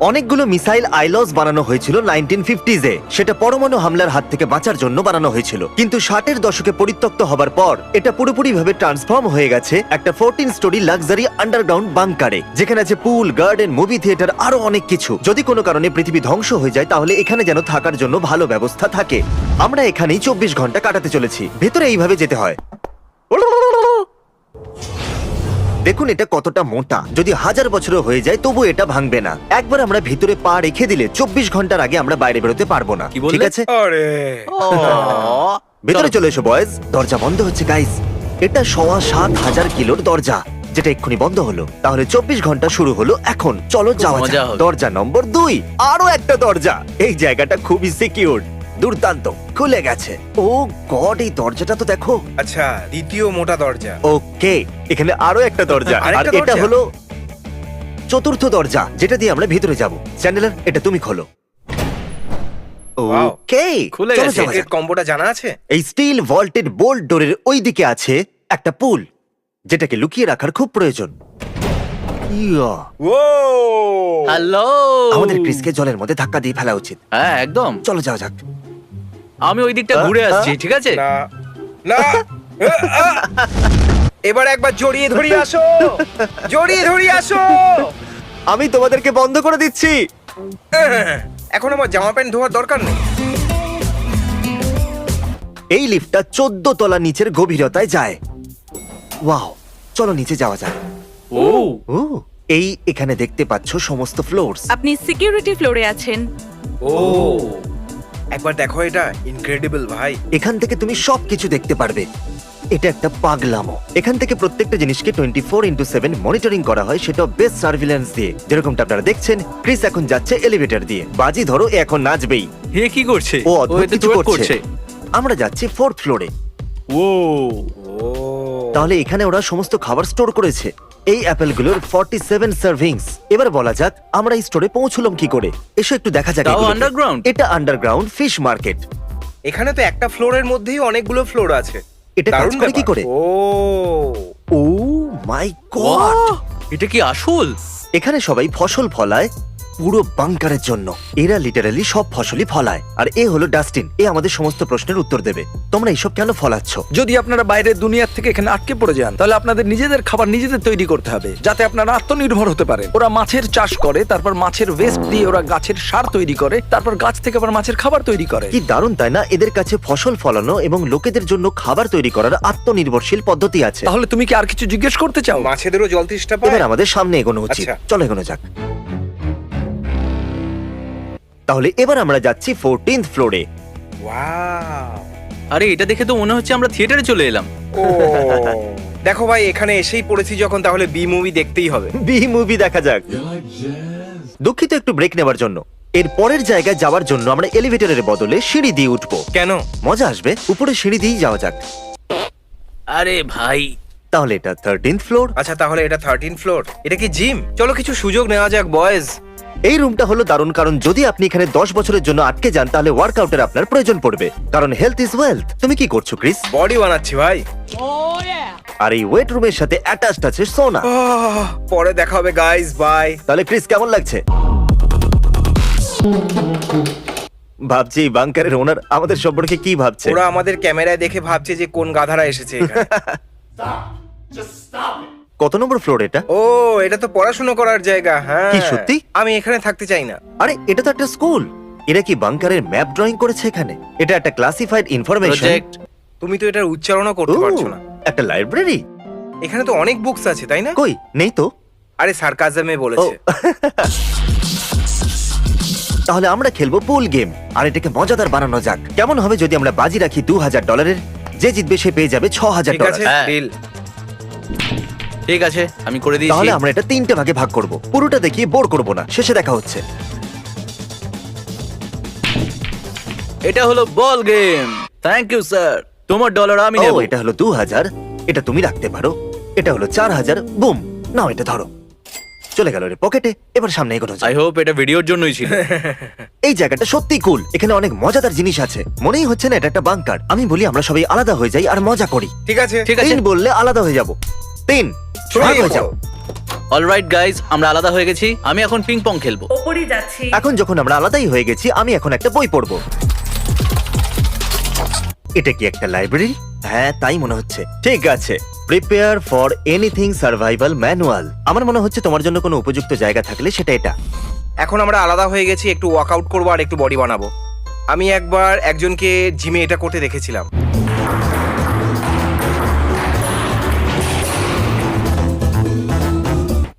অনেকগুলো মিসাইল আইলস বানানো হয়েছিল নাইনটিন ফিফটিজে সেটা পরমাণু হামলার হাত থেকে বাঁচার জন্য বানানো হয়েছিল। কিন্তু ষাটের দশকে পরিত্যক্ত হবার পর, এটা পুরোপুরি ভাবে ট্রান্সফর্ম হয়ে গেছে একটা ফোরটিন স্টোরি লাক্সারি আন্ডারগ্রাউন্ড বাংকারে, যেখানে আছে পুল, গার্ডেন, মুভি থিয়েটার, আরও অনেক কিছু। যদি কোনো কারণে পৃথিবী ধ্বংস হয়ে যায়, তাহলে এখানে যেন থাকার জন্য ভালো ব্যবস্থা থাকে। আমরা এখানেই চব্বিশ ঘণ্টা কাটাতে চলেছি। ভেতরে এইভাবে যেতে হয়। দেখুন এটা কতটা মোটা। যদি হাজার বছরও হয়ে যায় তবু এটা ভাঙবে না। একবার আমরা ভিতরে পা রেখে দিলে চব্বিশ ঘণ্টার আগে আমরা বাইরে বেরোতে পারব না। কি বললে? ঠিক আছে? আরে। ভেতরে চলে এসো বয়েজ। দরজা বন্ধ হচ্ছে গাইজ এটা সোয়া সাত হাজার কিলোর দরজা যেটা এক্ষুনি বন্ধ হলো। তাহলে চব্বিশ ঘণ্টা শুরু হলো এখন। চলো যাওয়া মজা যাক। হবে। দরজা নম্বর দুই। আরও একটা দরজা। এই জায়গাটা খুবই সিকিউর দুর্দান্ত খুলে গেছে। ও গড এই দরজাটা তো দেখো। আচ্ছা দ্বিতীয় মোটা দরজা। ওকে এখানে আরও একটা দরজা। আর আরেকটা এটা দরজা? হলো চতুর্থ দরজা যেটা দিয়ে আমরা ভিতরে যাব। চ্যান্ডেলার এটা তুমি খোলো। Wow. ওকে খুলে চলো গেছে। যাওয়া যাক। এর কম্বোটা জানা আছে? এই স্টিল ভল্টেড বোল্ট ডোরের ওই দিকে আছে একটা পুল যেটাকে লুকিয়ে রাখার খুব প্রয়োজন। ইয়া, ও হ্যালো আমাদের ক্রিসকে জলের মধ্যে ধাক্কা দিয়ে ফেলা উচিত। হ্যাঁ একদম। চলো যাওয়া যাক। আমি ওই দিকটা ঘুরে আসছি ঠিক আছে? না। এবার একবার জড়িয়ে ধরিয়ে আসো জড়িয়ে ধরিয়ে আসো। আমি তোমাদেরকে বন্ধ করে দিচ্ছি। এখন আমার জামা প্যান্ট ধোয়ার দরকার নেই। এই লিফটটা চোদ্দ তলা নিচের গভীরতায় যায়। ওয়াও চলো নিচে যাওয়া যাক। ও। ও এই এখানে দেখতে পাচ্ছ সমস্ত ফ্লোরস আপনি সিকিউরিটি ফ্লোরে আছেন। ও। একবার দেখো এটা ইনক্রেডিবল ভাই। এখান থেকে তুমি সবকিছু দেখতে পারবে। এটা একটা পাগলামো। এখান থেকে প্রত্যেকটা জিনিসকে twenty four into seven monitoring করা হয় সেটা বেস্ট সার্ভিলেন্স দিয়ে। যেরকমটা আপনারা দেখছেন ক্রিস এখন যাচ্ছে এলিভেটর দিয়ে। বাজি ধরো এ এখন নাচবেই। হে কি করছে? ও অদ্ভুত কিছু twerk করছে। আমরা যাচ্ছি ফোর্থ ফ্লোরে ও। ও। তাহলে এখানে ওরা সমস্ত খাবার স্টোর করেছে। এই অ্যাপেলগুলোর ফর্টি সেভেন সার্ভিংস এবার বলা যাক আমরা এই স্টোরে পৌঁছলাম কি করে এসো একটু দেখা যাক আন্ডারগ্রাউন্ড এগুলোকে। underground? এটা আন্ডারগ্রাউন্ড ফিশ মার্কেট এখানে তো একটা ফ্লোরের মধ্যেই অনেকগুলো ফ্লোর আছে এটা কাজ দারুণ করে কি ব্যাপার। করে? ও ও মাই গড এটা কি আসল এখানে সবাই ফসল ফলায় পুরো বাংকারের জন্য। এরা লিটারালি সব ফসলই ফলায়। আর এ হলো ডাস্টিন এ আমাদের সমস্ত প্রশ্নের উত্তর দেবে। তোমরা এইসব কেন ফলাচ্ছ? যদি আপনারা বাইরের দুনিয়ার থেকে এখানে আটকে পড়ে যান তাহলে আপনাদের নিজেদের খাবার নিজেদের তৈরি করতে হবে যাতে আপনারা আত্মনির্ভর হতে পারেন। ওরা মাছের চাষ করে তারপর মাছের ওয়েস্ট দিয়ে ওরা গাছের সার তৈরি করে তারপর গাছ থেকে আবার মাছের খাবার তৈরি করে। কি দারুণ তাই না? এদের কাছে ফসল ফলানো এবং লোকেদের জন্য খাবার তৈরি করার আত্মনির্ভরশীল পদ্ধতি আছে। তাহলে তুমি কি আর কিছু জিজ্ঞেস করতে চাও? মাছেদেরও জল তৃষ্ণা পায়? এবার আমাদের সামনে এগোনো উচিত। আচ্ছা। চলো এগোনো যাক। তাহলে এবার আমরা যাচ্ছি ফোরটিন্থ ফ্লোরে ওয়াও আরে এটা দেখে তো মনে হচ্ছে আমরা থিয়েটারে চলে এলাম। ও দেখো ভাই এখানে এসেই পড়েছি যখন তাহলে বি মুভি দেখতেই হবে। বি মুভি দেখা যাক। দুঃখিত একটু ব্রেক নেবার জন্য। এর পরের জায়গায় যাওয়ার জন্য আমরা এলিভেটরের বদলে সিঁড়ি দিয়ে উঠবো। কেন? মজা আসবে উপরে সিঁড়ি দিয়েই যাওয়া যাক। আরে ভাই। তাহলে এটা থার্টিন্থ ফ্লোর আচ্ছা তাহলে এটা থার্টিন ফ্লোর এটা কি জিম চলো কিছু সুযোগ নেওয়া যাক বয়েজ এই রুমটা হলো দারুণ কারণ যদি আপনি এখানে দশ বছরের জন্য আটকে যান তাহলে ওয়ার্কআউটের আপনার প্রয়োজন পড়বে। কারণ হেলথ ইজ ওয়েলথ তুমি কি করছ ক্রিস? বডি বানাচ্ছি ভাই। আর এই ওয়েট রুমের সাথে অ্যাটাচড আছে সোনা। পরে দেখা হবে গাইস বাই তাহলে ক্রিস কেমন লাগছে? ভাবছি এই বাংকারের ওনার আমাদের সম্পর্কে কি ভাবছে? ওরা আমাদের ক্যামেরায় দেখে ভাবছে যে কোন গাধারা এসেছে এখানে। কত নম্বর ফ্লোর এটা? ও এটা তো পড়াশোনা করার জায়গা হ্যাঁ। কি সত্যি? আমি এখানে থাকতে চাই না। আরে এটা তো একটা স্কুল এরা কি বাংকারের ম্যাপ ড্রয়িং করেছে এখানে? এটা একটা ক্লাসিফাইড ইনফরমেশন প্রজেক্ট তুমি তো এটার উচ্চারণও করতে পারছ না। একটা লাইব্রেরি এখানে তো অনেক বুকস আছে তাই না? কই? নেই তো। আরে সার্কাজমে ও। বলেছে তাহলে আমরা খেলব পুল গেম আর এটাকে মজাদার বানানো যাক। কেমন হবে যদি আমরা বাজি রাখি দু হাজার ডলারের যে জিতবে সে পেয়ে যাবে ছ হাজার ঠিক ডলার আছে হ্যাঁ। ডিল ঠিক আছে আমি করে দিয়েছি। তাহলে আমরা এটা তিনটে ভাগে ভাগ করব। পুরোটা দেখিয়ে বোর করব না শেষে দেখা হচ্ছে। এটা হলো ball game. Thank you sir তোমার ডলার আমি ও নেব এটা হলো দু হাজার এটা তুমি রাখতে পারো। এটা হলো চার হাজার বুম। নাও এটা ধরো। চলে গেল রে পকেটে এবার সামনে এগোনো আই যায় হোপ এটা ভিডিওর জন্যই ছিল। এই জায়গাটা সত্যি কুল এখানে অনেক মজাদার জিনিস আছে। মনেই হচ্ছে না এটা একটা বাংকার আমি বলি আমরা সবাই আলাদা হয়ে যাই আর মজা করি। ঠিক আছে। ঠিক আছে। তিন বললে আলাদা হয়ে যাব। তিন হয়ে যাও। অলরাইট গাইজ আমরা আলাদা হয়ে গেছি। আমি এখন পিং পং খেলব। ওপরে যাচ্ছি। এখন যখন আমরা আলাদাই হয়ে গেছি আমি এখন একটা বই পড়ব। এটা কি একটা লাইব্রেরি হ্যাঁ তাই মনে হচ্ছে। ঠিক আছে prepare for anything survival manual আমার মনে হচ্ছে তোমার জন্য কোনো উপযুক্ত জায়গা থাকলে সেটা এটা। এখন আমরা আলাদা হয়ে গেছি একটু ওয়ার্কআউট করব আর একটু বডি বানাবো। আমি একবার একজনকে জিমে এটা করতে দেখেছিলাম।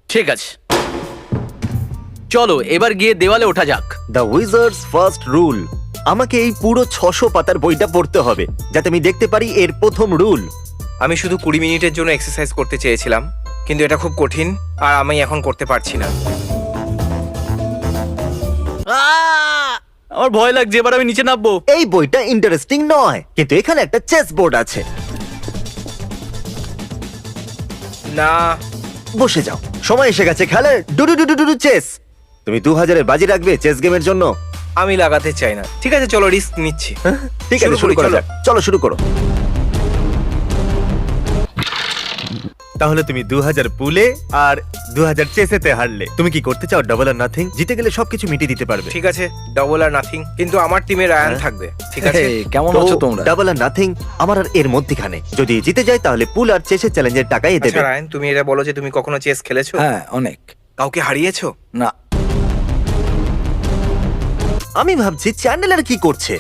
ঠিক আছে। চলো এবার গিয়ে দেওয়ালে ওঠা যাক। দ্য উইজার্স ফার্স্ট রুল আমাকে এই পুরো ছশো পাতার বইটা পড়তে হবে যাতে আমি দেখতে পারি এর প্রথম রুল আমি শুধু কুড়ি মিনিটের জন্য এক্সারসাইজ করতে চেয়েছিলাম কিন্তু এটা খুব কঠিন আর আমি এখন করতে পারছি না। আহ! আমার ভয় লাগছে এবার আমি নিচে নামবো। এই বইটা ইন্টারেস্টিং নয় কিন্তু এখানে একটা চেস বোর্ড আছে। না বসে যাও। সময় এসে গেছে খেলার। ডুডু ডুডু ডুডু চেস। তুমি দু হাজারের বাজি রাখবে চেস গেমের জন্য। আমি লাগাতে চাই না। ঠিক আছে চলো রিস্ক নিচ্ছি। ঠিক আছে শুরু করো যাক। চলো শুরু করো। তাহলে তুমি দু হাজার পুলে আর দু হাজার চেসেতে হারলে। তুমি কি করতে চাও ডাবল আর নাথিং জিতে গেলে সবকিছু মিটিয়ে দিতে পারবে। ঠিক আছে ডবল আর নাথিং কিন্তু আমার টিমে রায়ান হ্যাঁ। থাকবে। ঠিক আছে? কেমন আছো তোমরা? ডাবল আর নাথিং আমার আর এর মধ্যখানে। যদি জিতে যায় তাহলে পুল আর চেসের চ্যালেঞ্জের টাকাই দেবে। আচ্ছা রায়ান তুমি এটা বলো যে তুমি কখনো চেস খেলেছো? হ্যাঁ অনেক। কাউকে হারিয়েছো? না। আমি ভাবছি চ্যান্ডেলার কি করছে?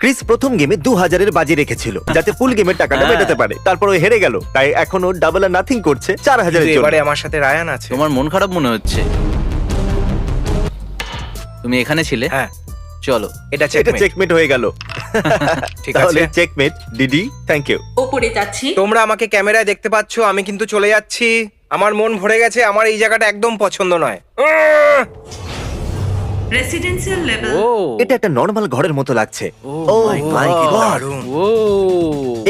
ক্রিস প্রথম গেমে দু হাজারের বাজি রেখেছিল যাতে ফুল গেমের টাকাটা হ্যাঁ। মেটাতে পারে। তারপর ও হেরে গেল। তাই এখন ও ডাবল আর নাথিং করছে চার হাজারের কিন্তু জন্য। এবারে আমার সাথে রায়ান আছে। তোমার মন খারাপ মনে হচ্ছে? তুমি এখানে ছিলে? হ্যাঁ। চলো। এটা এটা চেকমেট চেকমেট হয়ে গেল। ঠিক তাহলে আছে। চেকমেট ডিডি থ্যাংক ইউ ওপরে যাচ্ছি। তোমরা আমাকে ক্যামেরায় দেখতে পাচ্ছ আমি কিন্তু চলে যাচ্ছি। আমার মন ভরে গেছে আমার এই জায়গাটা একদম পছন্দ নয়। উম, রেসিডেন্সিয়াল লেভেল ও এটা একটা নর্মাল ঘরের মতো লাগছে। ও মাই গড ও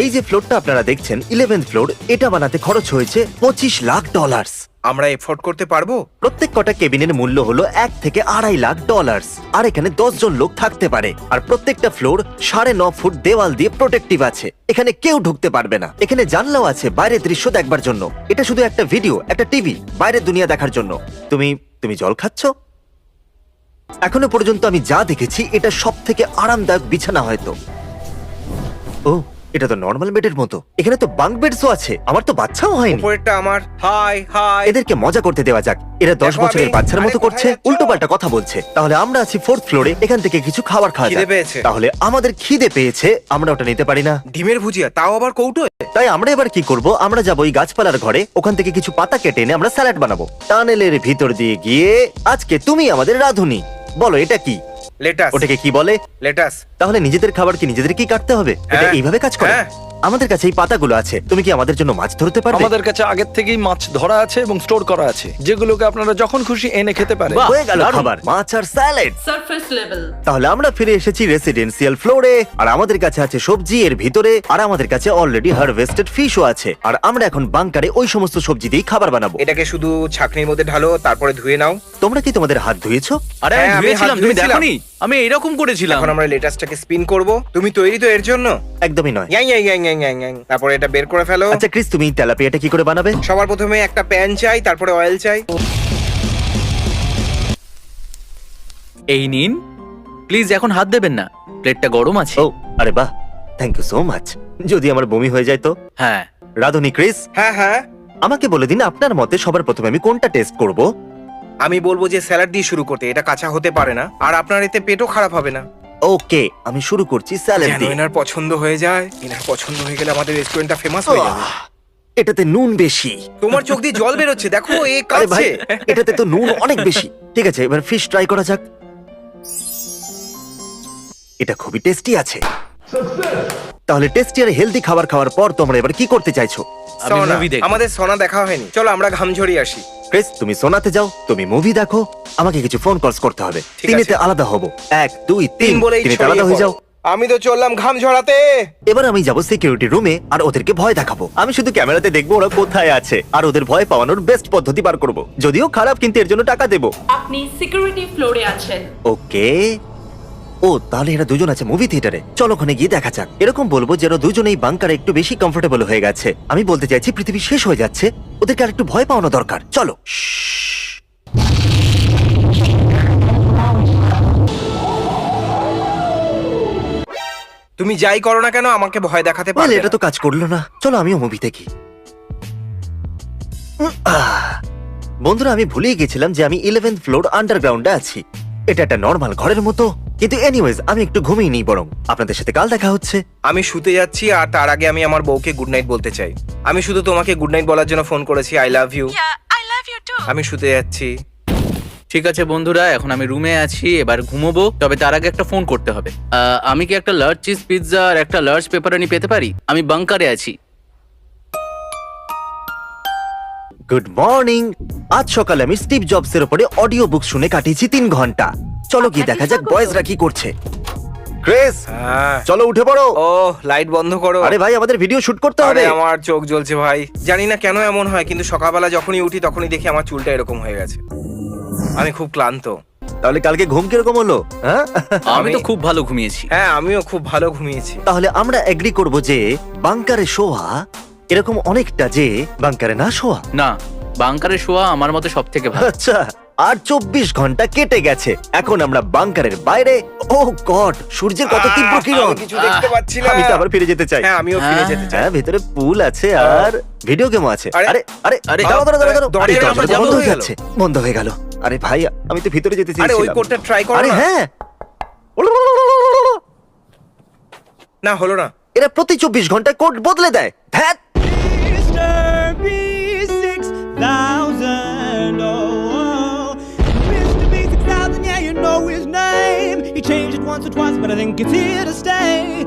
এই যে ফ্লোরটা আপনারা দেখছেন ইলেভেন্থ ফ্লোর এটা বানাতে খরচ হয়েছে পঁচিশ লাখ ডলার্স আমরা এফোর্ড করতে পারব? প্রত্যেক কটা কেবিনের মূল্য হলো এক থেকে আড়াই লাখ ডলার্স আর এখানে দশ জন লোক থাকতে পারে। আর প্রত্যেকটা ফ্লোর সাড়ে ন ফুট দেওয়াল দিয়ে প্রোটেক্টিভ আছে। এখানে কেউ ঢুকতে পারবে না। এখানে জানলাও আছে বাইরের দৃশ্য দেখবার জন্য। এটা শুধু একটা ভিডিও একটা টিভি বাইরের দুনিয়া দেখার জন্য। তুমি তুমি জল খাচ্ছ? এখনও পর্যন্ত আমি যা দেখেছি এটা সব থেকে আরামদায়ক বিছানা হয়তো। ও এটা তো নর্মাল বেডের মতো। এখানে তো বাঙ্ক বেডসও আছে আমার তো বাচ্চাও হয়নি। উপরেরটা আমার হাই হাই। এদেরকে মজা করতে দেওয়া যাক। এরা দশ দেখো বছরের আমি- বাচ্চার মতো আরে করছে কোথায় যাচ্ছ? উল্টো পাল্টা কথা বলছে। তাহলে আমরা আছি ফোর্থ ফ্লোরে এখান থেকে কিছু খাবার খাওয়া খিদে যাক। পেয়েছে। তাহলে আমাদের খিদে পেয়েছে আমরা ওটা নিতে পারি না। ডিমের ভুজিয়া তাও আবার কৌটো? তাই আমরা এবার কি করব? আমরা যাব ওই গাছপালার ঘরে ওখান থেকে কিছু পাতা কেটে এনে আমরা স্যালাড বানাবো। টানেলের ভিতর দিয়ে গিয়ে আজকে তুমি আমাদের রাধুনি। বলো এটা কি? লেটাস। ওটাকে কি বলে? লেটাস। তাহলে নিজেদের খাবার কি নিজেদের কি কাটতে হবে? এটা হ্যাঁ। এইভাবে কাজ করে? হ্যাঁ। আমাদের কাছে এই পাতাগুলো আছে। তুমি কি আমাদের জন্য মাছ ধরতে পারবে? আমাদের কাছে আগের থেকেই মাছ ধরা আছে এবং স্টোর করা আছে। যেগুলোকে আপনারা যখন খুশি এনে খেতে পারেন। বাহ, হয়ে গেল দারুণ। খাবার। মাছ আর স্যালাড। সারফেস লেভেল তাহলে আমরা ফিরে এসেছি রেসিডেন্সিয়াল ফ্লোরে আর আমাদের কাছে আছে সবজি এর ভিতরে আর আমাদের কাছে অলরেডি হারভেস্টেড ফিশও আছে। আর আমরা এখন বাংকারে ওই সমস্ত সবজি দিয়ে খাবার বানাবো। এটাকে শুধু ছাকনির মধ্যে ঢালো তারপরে ধুয়ে নাও। তোমরা কি তোমাদের হাত ধুয়েছো? আরে হ্যাঁ, আমি আমি ধুয়েছিলাম হাত তুমি ধুয়েছিলাম। দেখোনি? আমি এরকম করেছিলাম। এখন আমরা লেটাসটাকে স্পিন করব। তুমি তৈরি তো এর জন্য? একদমই নয়। ইয়াং ইয়াং ইয়াং তারপরে এটা বের করে ফেলো। আচ্ছা ক্রিস তুমি তেলাপিয়াটা কি করে বানাবে? সবার প্রথমে একটা প্যান চাই তারপরে অয়েল চাই। এই নিন। প্লিজ এখন হাত দেবেন না। প্লেটটা গরম আছে। ও আরে বাহ। থ্যাংক ইউ সো মাচ যদি আমার বমি হয়ে যায় তো? হ্যাঁ। রাধুনি ক্রিস। হ্যাঁ হ্যাঁ। আমাকে বলে দিন আপনার মতে সবার প্রথমে আমি কোনটা টেস্ট করব? আমি বলব যে স্যালাড দিয়ে শুরু করতে এটা কাঁচা হতে পারে না। আর আপনার এতে পেটও খারাপ হবে না। ওকে আমি শুরু করছি স্যালাড যেন দিয়ে। এনার পছন্দ হয়ে যায় এনার পছন্দ হয়ে গেলে আমাদের রেস্টুরেন্টটা ফেমাস হয়ে যাবে। আহ, এটাতে নুন বেশি। তোমার চোখ দিয়ে জল বেরোচ্ছে দেখো এ আরে ভাই কাঁদছে এটাতে তো নুন অনেক বেশি। ঠিক আছে এবার ফিশ ট্রাই করা যাক। এটা খুবই টেস্টি আছে। তাহলে টেস্টি আর হেলদি খাবার খাওয়ার পর তোমরা এবার কি করতে চাইছো? আমি movie দেখব। আমাদের সোনা দেখা হয়নি। চলো আমরা ঘাম ঝরিয়ে আসি। ক্রিস তুমি সোনাতে যাও তুমি মুভি দেখো আমাকে কিছু ফোন কলস করতে হবে। ঠিক তিনেতে আলাদা হব। এক দুই তিন। তিন বলেই তিনেতে ছড়িয়ে আলাদা হয়ে যাও। আমি তো চললাম ঘাম ঝরাতে। এবার আমি যাব সিকিউরিটি রুমে আর ওদেরকে ভয় দেখাবো। আমি শুধু ক্যামেরাতে দেখব ওরা কোথায় আছে আর ওদের ভয় পাওয়ানোর বেস্ট পদ্ধতি বার করব। যদিও খারাপ কিন্তু এর জন্য টাকা দেবো। আপনি সিকিউরিটি ফ্লোরে আছেন। ওকে ও তাহলে এরা দুজন আছে মুভি থিয়েটারে চলো ওখানে গিয়ে দেখা যাক। এরকম বলব যে ওরা দুজনেই বাংকারে একটু বেশি কমফোর্টেবল হয়ে গেছে। আমি বলতে চাইছি পৃথিবী শেষ হয়ে যাচ্ছে। ওদেরকে আর একটু ভয় পাওয়ানো দরকার। চলো। তুমি যাই করো না কেন আমাকে ভয় দেখাতে পারবে এটা তো কাজ করল না। চলো আমিও মুভি দেখি। বন্ধুরা আমি ভুলেই গেছিলাম যে আমি ইলেভেন্থ ফ্লোর আন্ডারগ্রাউন্ডে আছি। এটা একটা নর্মাল ঘরের মতো। কিন্তু এনিওয়েজ আমি একটু ঘুমিয়ে নিই বরং আপনাদের সাথে কাল দেখা হচ্ছে। আমি শুতে যাচ্ছি আর তার আগে আমি আমার বউকে গুড নাইট বলতে চাই। আমি শুধু তোমাকে গুড নাইট বলার জন্য ফোন করেছি I love you I love you too. আমি শুতে যাচ্ছি। ঠিক আছে বন্ধুরা এখন আমি রুমে আছি এবার ঘুমোবো তবে তার আগে একটা ফোন করতে হবে। আহ, আমি কি একটা লার্জ চিজ পিৎজা আর একটা লার্জ পেপার পেপারানি পেতে পারি? আমি বাংকারে আছি। গুড মর্নিং আজ সকালে আমি স্টিভ জবস এর উপরে অডিও বুক শুনে কাটিয়েছি তিন ঘণ্টা। চলো গিয়ে দেখা যাক বয়েজরা কি করছে। ক্রেস হ্যাঁ। চলো উঠে পড়ো। ও লাইট বন্ধ করো। আরে ভাই আমাদের ভিডিও শুট করতে হবে। আমার চোখ জ্বলছে ভাই। জানি না কেন এমন হয় কিন্তু সকালবেলা যখনই উঠি তখনই দেখি আমার চুলটা এরকম হয়ে গেছে। আমি খুব ক্লান্ত। তাহলে কালকে ঘুম কীরকম হলো? হ্যাঁ? আমি তো খুব ভালো ঘুমিয়েছি। হ্যাঁ আমিও খুব ভালো ঘুমিয়েছি। তাহলে আমরা এগ্রি করব যে বাংকারে শোয়া এরকম অনেকটা যে বাংকারে না শোয়া। না বাংকারে শোয়া আমার মতে সব থেকে ভালো। আচ্ছা। আর চব্বিশ ঘণ্টা কেটে গেছে। এখন আমরা বাংকারের বাইরে ও গড সূর্যের কত তীব্র কিরণ। আমি কিছু দেখতে পাচ্ছি না। আমি তো আবার ফিরে যেতে চাই। হ্যাঁ আমিও ফিরে হ্যাঁ। যেতে চাই। হ্যাঁ ভেতরে পুল আছে আর ভিডিও গেমও আছে। আরে, আরে আরে দাঁড়াও দাঁড়াও বন্ধ হয়ে গেল। যাচ্ছে বন্ধ হয়ে গেল। আরে ভাই আমি তো ভিতরে যেতে আরে ওই কোডটা ট্রাই করো আরে হ্যাঁ। না হলো না। এরা প্রতি চব্বিশ ঘন্টায় কোড বদলে দেয়। ধ্যাত changed it once or twice, but I think it's here to stay.